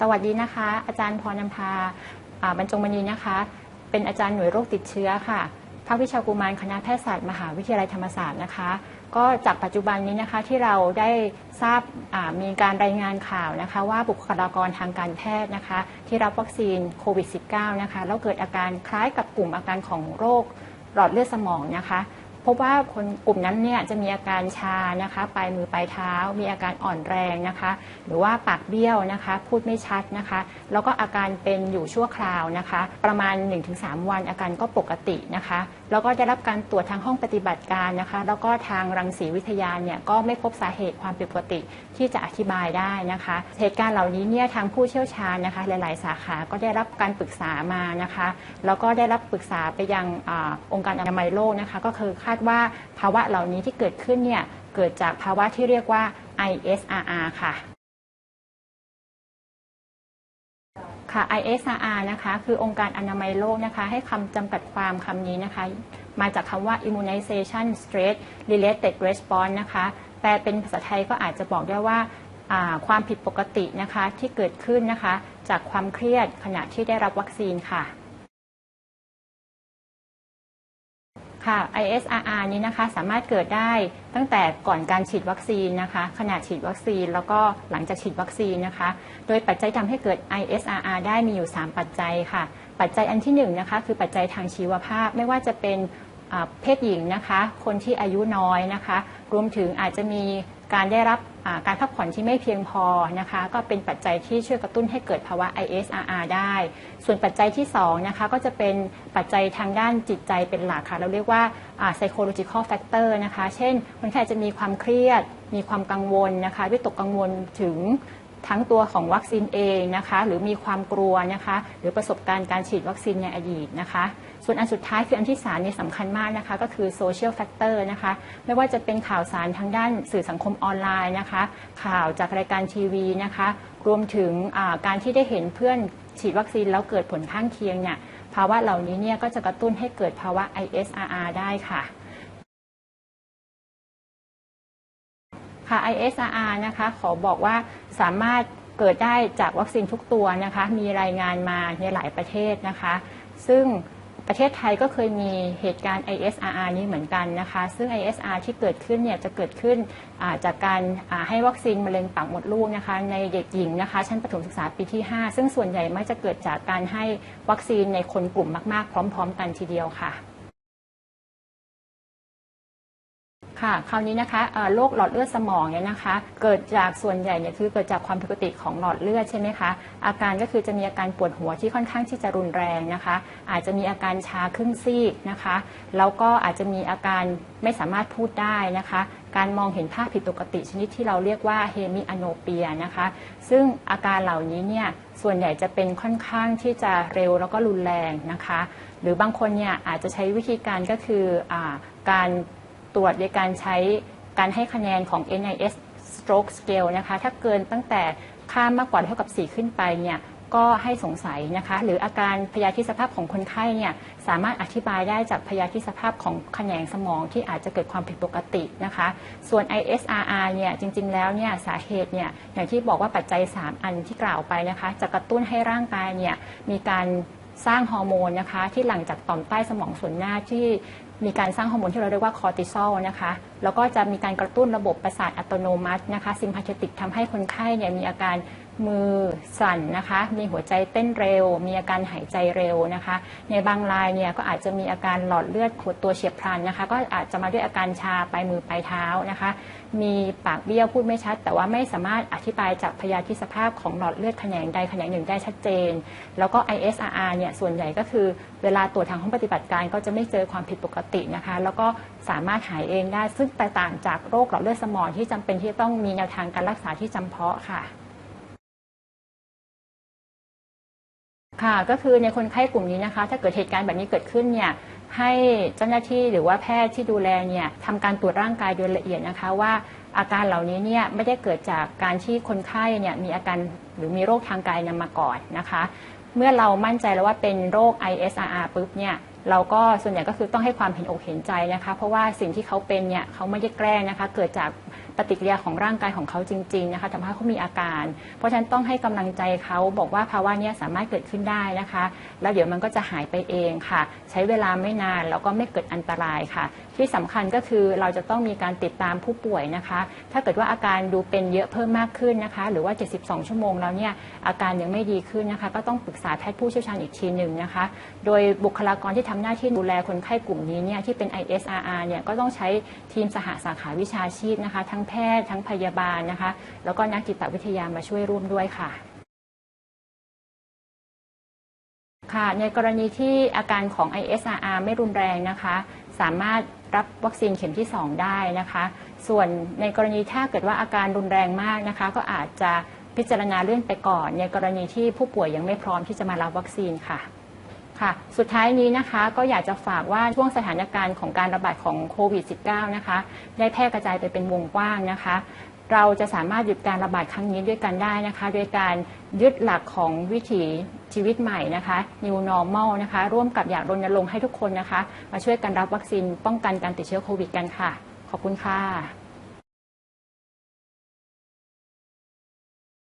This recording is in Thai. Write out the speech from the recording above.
สวัสดีนะคะ อาจารย์พรนำพาอ่าบรรจงมณีนะคะ เป็นอาจารย์หน่วยโรคติดเชื้อค่ะ ภาควิชากุมารคณะแพทยศาสตร์มหาวิทยาลัยธรรมศาสตร์นะคะ ก็จากปัจจุบันนี้นะคะที่เราได้ทราบอ่ามีการรายงานข่าวนะคะ ว่าบุคลากรทางการแพทย์นะคะ ที่รับวัคซีนโควิด -19 นะคะแล้วเกิดอาการคล้ายกับกลุ่มอาการของโรคหลอดเลือดสมองนะคะ พบว่าคนกลุ่มนั้นเนี่ยจะมีอาการชานะคะปลายมือปลายเท้า มีอาการอ่อนแรงนะคะ หรือว่าปากเบี้ยวนะคะ พูดไม่ชัดนะคะ แล้วก็อาการเป็นอยู่ชั่วคราวนะคะ ประมาณ 1-3 วันอาการก็ปกตินะคะ แล้วก็ได้รับการตรวจทางห้องปฏิบัติการนะคะ แล้วก็ทางรังสีวิทยาเนี่ยก็ไม่พบสาเหตุความผิดปกติที่จะอธิบายได้นะคะ เหตุการณ์เหล่านี้เนี่ยทางผู้เชี่ยวชาญนะคะ หลาย ๆ สาขาก็ได้รับการปรึกษามานะคะแล้วก็ได้รับปรึกษาไปยังอองค์การอนามัยโลกนะคะ ก็คือคาดว่าภาวะเหล่านี้ที่เกิดขึ้นเนี่ยเกิดจากภาวะที่เรียกว่า ISRR ค่ะ ค่ะ ISRR นะคะคือองค์การอนามัยโลกนะคะให้คำจำกัดความคำนี้นะคะ มาจากคำว่า immunization stress related response นะคะแปลเป็นภาษาไทยก็อาจจะบอกได้ว่าความผิดปกตินะคะที่เกิดขึ้นนะคะ จากความเครียดขณะที่ได้รับวัคซีนค่ะ ค่ะ ISRR นี้นะคะสามารถเกิดได้ตั้งแต่ก่อนการฉีดวัคซีนนะคะขณะฉีดวัคซีนแล้วก็หลังจากฉีดวัคซีนนะคะ โดยปัจจัยทำให้เกิด ISRR ได้มีอยู่ 3 ปัจจัยค่ะ ปัจจัยอันที่1นงนะคะคือปัจจัยทางชีวภาพ ไม่ว่าจะเป็นเพศหญิงนะคะ คนที่อายุน้อยนะคะ รวมถึงอาจจะมีการได้รับ การพักผ่อนที่ไม่เพียงพอนะคะก็เป็นปัจจัยที่ช่วยกระตุ้นให้เกิดภาวะ ISRR ได้ ส่วนปัจจัยที่2นะคะก็จะเป็นปัจจัยทางด้านจิตใจเป็นหลักค่ะ เราเรียกว่าอ่า psychological factor นะคะ เช่นคนไข้จะมีความเครียด มีความกังวลนะคะวิตกกังวลถึง ทั้งตัวของวัคซีนเองนะคะ หรือมีความกลัวนะคะ หรือประสบการณ์การฉีดวัคซีนในอดีตนะคะ ส่วนอันสุดท้ายคืออันที่สามนี่สำคัญมากนะคะ ก็คือโซเชียลแฟกเตอร์นะคะ ไม่ว่าจะเป็นข่าวสารทางด้านสื่อสังคมออนไลน์นะคะ ข่าวจากรายการทีวีนะคะ รวมถึงการที่ได้เห็นเพื่อนฉีดวัคซีนแล้วเกิดผลข้างเคียงเนี่ยภาวะเหล่านี้เนี่ยก็จะกระตุ้นให้เกิดภาวะ ISRR ได้ค่ะ ค่ะ ISRR นะคะขอบอกว่าสามารถเกิดได้จากวัคซีนทุกตัวนะคะมีรายงานมาในหลายประเทศนะคะ ซึ่งประเทศไทยก็เคยมีเหตุการณ์ ISRR นี้เหมือนกันนะคะ ซึ่ง ISR ที่เกิดขึ้นเนี่ยจะเกิดขึ้นาจากการาให้วัคซีนมะเร็งปากมดลูกนะคะในเด็กหญิงนะคะชั้นประถมศึกษาปีที่ 5 ซึ่งส่วนใหญ่มักจะเกิดจากการให้วัคซีนในคนกลุ่มมาก ๆ พร้อม ๆ กันทีเดียวค่ะ ค่ะ คราวนี้นะคะโรคหลอดเลือดสมองเนี่ยนะคะ เกิดจากส่วนใหญ่เนี่ยคือเกิดจากความผิดปกติของหลอดเลือดใช่ไหมคะ อาการก็คือจะมีอาการปวดหัวที่ค่อนข้างที่จะรุนแรงนะคะ อาจจะมีอาการชาครึ่งซีกนะคะ แล้วก็อาจจะมีอาการไม่สามารถพูดได้นะคะ การมองเห็นภาพผิดปกติชนิดที่เราเรียกว่าเฮมิอโนเปียนะคะ ซึ่งอาการเหล่านี้เนี่ยส่วนใหญ่จะเป็นค่อนข้างที่จะเร็วแล้วก็รุนแรงนะคะ หรือบางคนเนี่ยอาจจะใช้วิธีการก็คืออการ ตรวจโดยการใช้การให้คะแนนของ NIS stroke scale นะคะ ถ้าเกินตั้งแต่ค่ามากกว่าเท่ากับ 4 ขึ้นไปเนี่ยก็ให้สงสัยนะคะ หรืออาการพยาธิสภาพของคนไข้เนี่ยสามารถอธิบายได้จากพยาธิสภาพของแขนงสมองที่อาจจะเกิดความผิดปกตินะคะ ส่วน ISRR เนี่ยจริง ๆ แล้วเนี่ยสาเหตุเนี่ยอย่างที่บอกว่าปัจจัย 3 อันที่กล่าวไปนะคะ จะกระตุ้นให้ร่างกายเนี่ยมีการ สร้างฮอร์โมนนะคะ ที่หลั่งจากต่อมใต้สมองส่วนหน้าที่มีการสร้างฮอร์โมนที่เราเรียกว่าคอร์ติซอลนะคะ แล้วก็จะมีการกระตุ้นระบบประสาทอัตโนมัตินะคะซิมพาเทติกทำให้คนไข้เนี่ยมีอาการ มือสั่นนะคะ มีหัวใจเต้นเร็ว มีอาการหายใจเร็วนะคะ ในบางรายเนี่ยก็อาจจะมีอาการหลอดเลือดขดตัวเฉียบพลันนะคะ ก็อาจจะมาด้วยอาการชาปลายมือปลายเท้านะคะ มีปากเบี้ยวพูดไม่ชัด แต่ว่าไม่สามารถอธิบายจากพยาธิสภาพของหลอดเลือดแขนงใดแขนงหนึ่งได้ชัดเจน แล้วก็ ISRR เนี่ยส่วนใหญ่ก็คือเวลาตรวจทางห้องปฏิบัติการก็จะไม่เจอความผิดปกตินะคะ แล้วก็สามารถหายเองได้ซึ่งแตกต่างจากโรคหลอดเลือดสมองที่จำเป็นที่จะต้องมีแนวทางการรักษาที่จำเพาะค่ะ ค่ะก็คือในคนไข้กลุ่มนี้นะคะ ถ้าเกิดเหตุการณ์แบบนี้เกิดขึ้นเนี่ยให้เจ้าหน้าที่หรือว่าแพทย์ที่ดูแลเนี่ยทำการตรวจร่างกายโดยละเอียดนะคะว่าอาการเหล่านี้เนี่ยไม่ได้เกิดจากการที่คนไข้เนี่ยมีอาการหรือมีโรคทางกายนำมาก่อนนะคะ เมื่อเรามั่นใจแล้วว่าเป็นโรค ISRR ปุ๊บเนี่ยเราก็ส่วนใหญ่ก็คือต้องให้ความเห็นอกเห็นใจนะคะ เพราะว่าสิ่งที่เขาเป็นเนี่ยเขาไม่ได้แกล้งนะคะ เกิดจาก ปฏิกิริยาของร่างกายของเขาจริงๆนะคะทำให้เขามีอาการ เพราะฉะนั้นต้องให้กำลังใจเขาบอกว่าภาวะนี้สามารถเกิดขึ้นได้นะคะ แล้วเดี๋ยวมันก็จะหายไปเองค่ะ ใช้เวลาไม่นานแล้วก็ไม่เกิดอันตรายค่ะ ที่สำคัญก็คือเราจะต้องมีการติดตามผู้ป่วยนะคะ ถ้าเกิดว่าอาการดูเป็นเยอะเพิ่มมากขึ้นนะคะ หรือว่า 72 ชั่วโมงแล้วเนี่ยอาการยังไม่ดีขึ้นนะคะ ก็ต้องปรึกษาแพทย์ผู้เชี่ยวชาญอีกทีหนึ่งนะคะ โดยบุคลากรที่ทำหน้าที่ดูแลคนไข้กลุ่มนี้เนี่ยที่เป็น ISRR เนี่ยก็ต้องใช้ทีมสหสาขาวิชาชีพนะคะทั้งแพทย์ทั้งพยาบาลนะคะ แล้วก็นักจิตวิทยามาช่วยร่วมด้วยค่ะค่ะในกรณีที่อาการของ ISRR ไม่รุนแรงนะคะ สามารถรับวัคซีนเข็มที่ 2 ได้นะคะ ส่วนในกรณีถ้าเกิดว่าอาการรุนแรงมากนะคะ ก็อาจจะพิจารณาเลื่อนไปก่อน ในกรณีที่ผู้ป่วยยังไม่พร้อมที่จะมารับวัคซีนค่ะ ค่ะสุดท้ายนี้นะคะก็อยากจะฝากว่าช่วงสถานการณ์ของการระบาดของโควิด -19 นะคะได้แพร่กระจายไปเป็นวงกว้างนะคะ เราจะสามารถหยุดการระบาดครั้งนี้ด้วยกันได้นะคะ โดยการยึดหลักของวิถีชีวิตใหม่นะคะ New Normal นะคะ ร่วมกับอยากรณรงค์ให้ทุกคนนะคะ มาช่วยกันรับวัคซีนป้องกันการติดเชื้อโควิดกันค่ะ ขอบคุณค่ะ